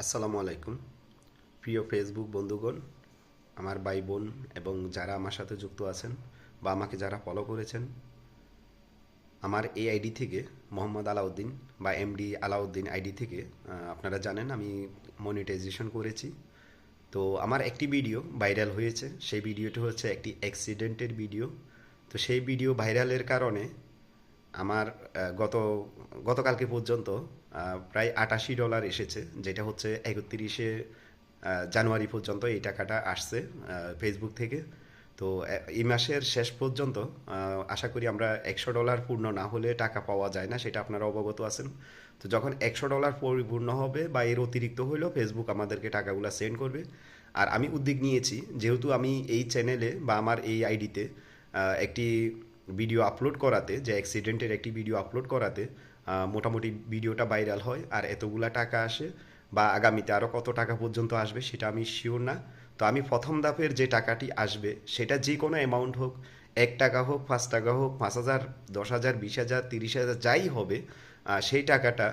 আসসালামু আলাইকুম। প্রিয় ফেসবুক বন্ধুগণ, আমার ভাই বোন এবং যারা আমার সাথে যুক্ত আছেন বা আমাকে যারা ফলো করেছেন, আমার এই আইডি থেকে মোহাম্মদ আলাউদ্দিন বা এমডি আলাউদ্দিন আইডি থেকে আপনারা জানেন আমি মনিটাইজেশন করেছি। তো আমার একটি ভিডিও ভাইরাল হয়েছে, সেই ভিডিওটি হচ্ছে একটি অ্যাক্সিডেন্টের ভিডিও তো সেই ভিডিও ভাইরালের কারণে আমার গত, গতকালকে পর্যন্ত প্রায় আটাশি ডলার এসেছে, যেটা হচ্ছে একত্রিশে জানুয়ারি পর্যন্ত এই টাকাটা আসছে ফেসবুক থেকে। তো এই মাসের শেষ পর্যন্ত আশা করি আমরা একশো ডলার পূর্ণ না হলে টাকা পাওয়া যায় না, সেটা আপনারা অবগত আছেন। তো যখন একশো ডলার পরিপূর্ণ হবে বা এর অতিরিক্ত হলেও ফেসবুক আমাদেরকে টাকাগুলো সেন্ড করবে। আর আমি উদ্যোগ নিয়েছি, যেহেতু আমি এই চ্যানেলে বা আমার এই আইডিতে একটি ভিডিও আপলোড করাতে, যে অ্যাক্সিডেন্টের একটি ভিডিও আপলোড করাতে মোটামুটি ভিডিওটা ভাইরাল হয় আর এতগুলা টাকা আসে বা আগামীতে আরও কত টাকা পর্যন্ত আসবে সেটা আমি শিওর না। তো আমি প্রথম ধাপের যে টাকাটি আসবে সেটা যে কোনো অ্যামাউন্ট হোক, এক টাকা হোক, পাঁচ টাকা হোক, পাঁচ হাজার, দশ হাজার, বিশ হাজার, তিরিশ হাজার, যাই হবে সেই টাকাটা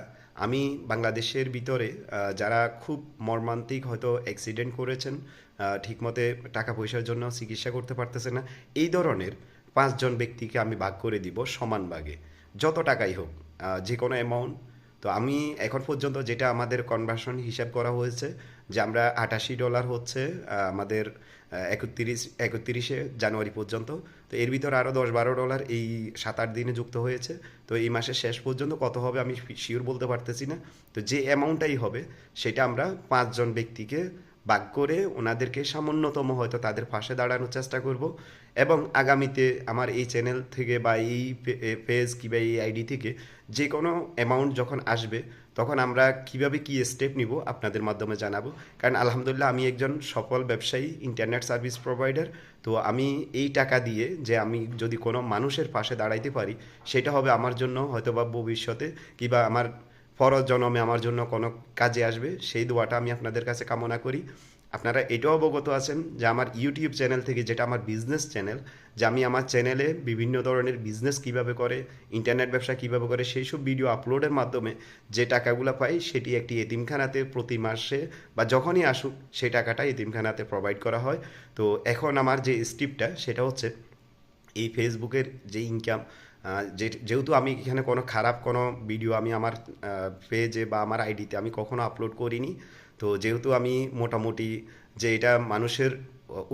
আমি বাংলাদেশের ভিতরে যারা খুব মর্মান্তিক হয়তো অ্যাক্সিডেন্ট করেছেন ঠিকমতে টাকা পয়সার জন্য চিকিৎসা করতে পারতেছে না, এই ধরনের পাঁচজন ব্যক্তিকে আমি ভাগ করে দিব সমান ভাগে। যত টাকাই হোক যে কোনো অ্যামাউন্ট তো আমি এখন পর্যন্ত যেটা আমাদের কনভার্সন হিসাব করা হয়েছে, যে আমরা আটাশি ডলার হচ্ছে আমাদের একত্রিশ, একত্রিশে জানুয়ারি পর্যন্ত। তো এর ভিতরে আরও দশ বারো ডলার এই সাত আট দিনে যুক্ত হয়েছে। তো এই মাসের শেষ পর্যন্ত কত হবে আমি শিওর বলতে পারতেছি না। তো যে অ্যামাউন্টটাই হবে, সেটা আমরা পাঁচজন ব্যক্তিকে ভাগ করে ওনাদেরকে সামান্যতম হয়তো তাদের পাশে দাঁড়ানোর চেষ্টা করব। এবং আগামীতে আমার এই চ্যানেল থেকে বা এই পেজ কিংবা এই আইডি থেকে যে কোনো অ্যামাউন্ট যখন আসবে, তখন আমরা কীভাবে কি স্টেপ নিব আপনাদের মাধ্যমে জানাব। কারণ আলহামদুলিল্লাহ আমি একজন সফল ব্যবসায়ী ইন্টারনেট সার্ভিস প্রোভাইডার তো আমি এই টাকা দিয়ে যে আমি যদি কোনো মানুষের পাশে দাঁড়াইতে পারি, সেটা হবে আমার জন্য হয়তোবা ভবিষ্যতে কিংবা আমার পর জনমে আমার জন্য কোনো কাজে আসবে, সেই দোয়াটা আমি আপনাদের কাছে কামনা করি। আপনারা এটাও অবগত আছেন যে আমার ইউটিউব চ্যানেল থেকে, যেটা আমার বিজনেস চ্যানেল, যে আমি আমার চ্যানেলে বিভিন্ন ধরনের বিজনেস কীভাবে করে, ইন্টারনেট ব্যবসা কীভাবে করে, সেই সব ভিডিও আপলোডের মাধ্যমে যে টাকাগুলো পাই, সেটি একটি এতিমখানাতে প্রতি মাসে বা যখনই আসুক, সেই টাকাটা এতিমখানাতে প্রোভাইড করা হয়। তো এখন আমার যে স্টিপটা সেটা হচ্ছে এই ফেসবুকের যে ইনকাম যেহেতু আমি এখানে কোনো খারাপ কোনো ভিডিও আমি আমার পেজে বা আমার আইডিতে আমি কখনো আপলোড করিনি। তো যেহেতু আমি মোটামুটি যে এটা মানুষের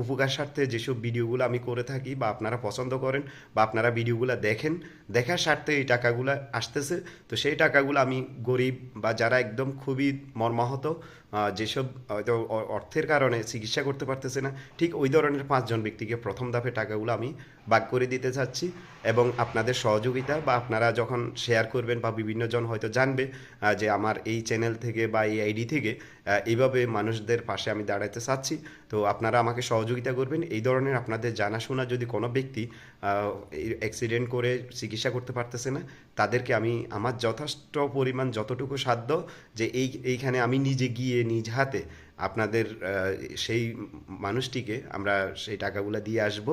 উপকার স্বার্থে যেসব ভিডিওগুলো আমি করে থাকি বা আপনারা পছন্দ করেন বা আপনারা ভিডিওগুলো দেখেন, দেখার স্বার্থে এই টাকাগুলো আসতেছে। তো সেই টাকাগুলো আমি গরিব বা যারা একদম খুবই মর্মাহত যেসব হয়তো অর্থের কারণে চিকিৎসা করতে পারতেছে না, ঠিক ওই ধরনের পাঁচজন ব্যক্তিকে প্রথম ধাপে টাকাগুলো আমি ভাগ করে দিতে চাচ্ছি। এবং আপনাদের সহযোগিতা বা আপনারা যখন শেয়ার করবেন বা বিভিন্নজন হয়তো জানবে যে আমার এই চ্যানেল থেকে বা এই আইডি থেকে এইভাবে মানুষদের পাশে আমি দাঁড়াতে চাচ্ছি। তো আপনারা আমাকে সহযোগিতা করবেন। এই ধরনের আপনাদের জানাশোনা যদি কোনো ব্যক্তি অ্যাক্সিডেন্ট করে চিকিৎসা করতে পারতেছে না, তাদেরকে আমি আমার যথেষ্ট পরিমাণ যতটুকু সাধ্য যে এই, এইখানে আমি নিজে গিয়ে নিজ হাতে আপনাদের সেই মানুষটিকে আমরা সেই টাকাগুলো দিয়ে আসব।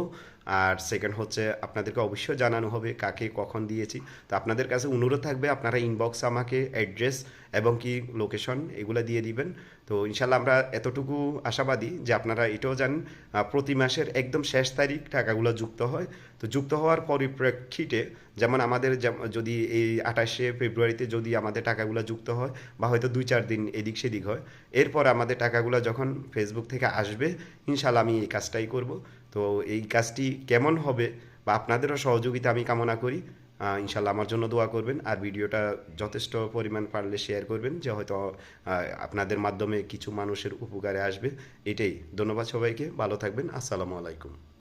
আর সেকেন্ড হচ্ছে আপনাদেরকে অবশ্যই জানানো হবে কাকে কখন দিয়েছি। তো আপনাদের কাছে অনুরোধ থাকবে, আপনারা ইনবক্স আমাকে অ্যাড্রেস এবং কি লোকেশন এগুলো দিয়ে দিবেন। তো ইনশাল্লাহ আমরা এতটুকু আশাবাদী যে আপনারা এটাও জানেন প্রতি মাসের একদম শেষ তারিখ টাকাগুলো যুক্ত হয়। তো যুক্ত হওয়ার পরিপ্রেক্ষিতে যেমন আমাদের যদি এই আঠাশে ফেব্রুয়ারিতে যদি আমাদের টাকাগুলো যুক্ত হয় বা হয়তো দুই চার দিন এদিক সেদিক হয়, এরপর আমাদের টাকাগুলো যখন ফেসবুক থেকে আসবে, ইনশাল্লাহ আমি এই কাজটাই করব। তো এই কাজটি কেমন হবে বা আপনাদেরও সহযোগিতা আমি কামনা করি ইনশাল্লাহ আমার জন্য দোয়া করবেন আর ভিডিওটা যথেষ্ট পরিমাণ পারলে শেয়ার করবেন যে হয়তো আপনাদের মাধ্যমে কিছু মানুষের উপকারে আসবে, এটাই। ধন্যবাদ সবাইকে, ভালো থাকবেন, আসসালামু আলাইকুম।